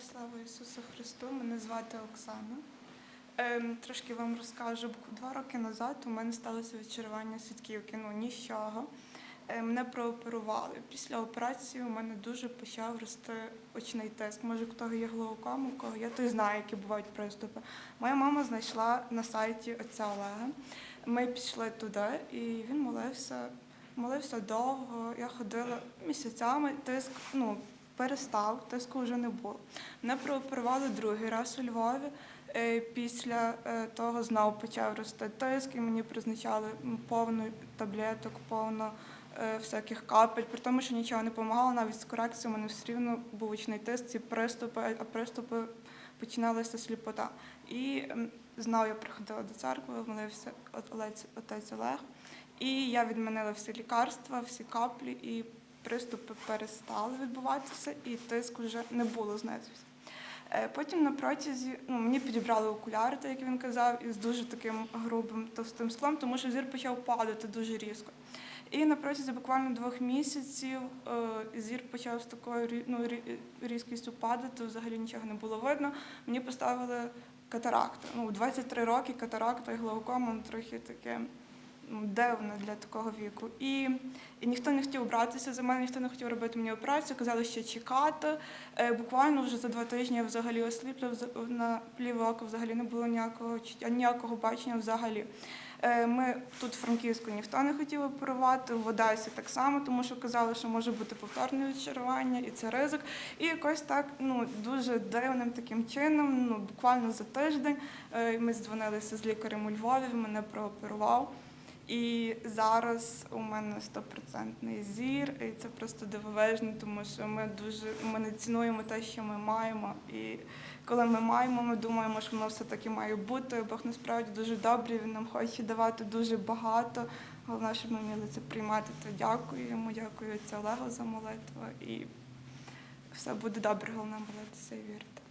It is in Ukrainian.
Слава Ісусу Христу! Мене звати Оксана. Ем, трошки вам розкажу. Два роки назад у мене сталося відчарування сітківки. Ну нічого. Е, мене прооперували. Після операції у мене дуже почав рости очний тиск. Може, кого є глаукома, у кого є, той знає, які бувають приступи. Моя мама знайшла на сайті отця Олега. Ми пішли туди, і він молився. Молився довго, я ходила місяцями, тиск ну, перестав, тиску вже не було. Мене прооперували другий раз у Львові. Е, Після е, того знову почав рости тиск, і мені призначали повну таблеток, повно е, всяких капель, при тому, що нічого не допомагало, навіть з корекцією мене все рівно був очний тиск, ці приступи, а приступи починалися сліпота. І м, знову я приходила до церкви, молився отець Олег. І я відмінила всі лікарства, всі каплі, і приступи перестали відбуватися, і тиск вже не було знизився. Е, Потім на протязі ну, мені підібрали окуляри, так як він казав, із дуже таким грубим товстим склом, тому що зір почав падати дуже різко. І на протязі буквально двох місяців е, зір почав з такою ну, різкістю падати, взагалі нічого не було видно. Мені поставили катаракту. Ну, у 23 роки катаракта і глаукома трохи таке дивно для такого віку. І, і ніхто не хотів братися за мене, ніхто не хотів робити мені операцію, казали, що чекати. Е, буквально вже за два тижні я взагалі осліпла, на пліве око взагалі не було ніякого ніякого бачення взагалі. Е, Ми тут в Франківську ніхто не хотів оперувати, в Одесі так само, тому що казали, що може бути повторне відчарування, і це ризик. І якось так ну дуже дивним таким чином, ну буквально за тиждень е, ми здзвонилися з лікарем у Львові, мене прооперував. І зараз у мене стопроцентний зір, і це просто дивовижно, тому що ми дуже ми не цінуємо те, що ми маємо. І коли ми маємо, ми думаємо, що воно все таки має бути. Бог насправді дуже добрий, він нам хоче давати дуже багато. Головне, щоб ми вміли це приймати. То дякую йому, дякую отцю Олегу за молитву. І все буде добре, головне молитися і вірити.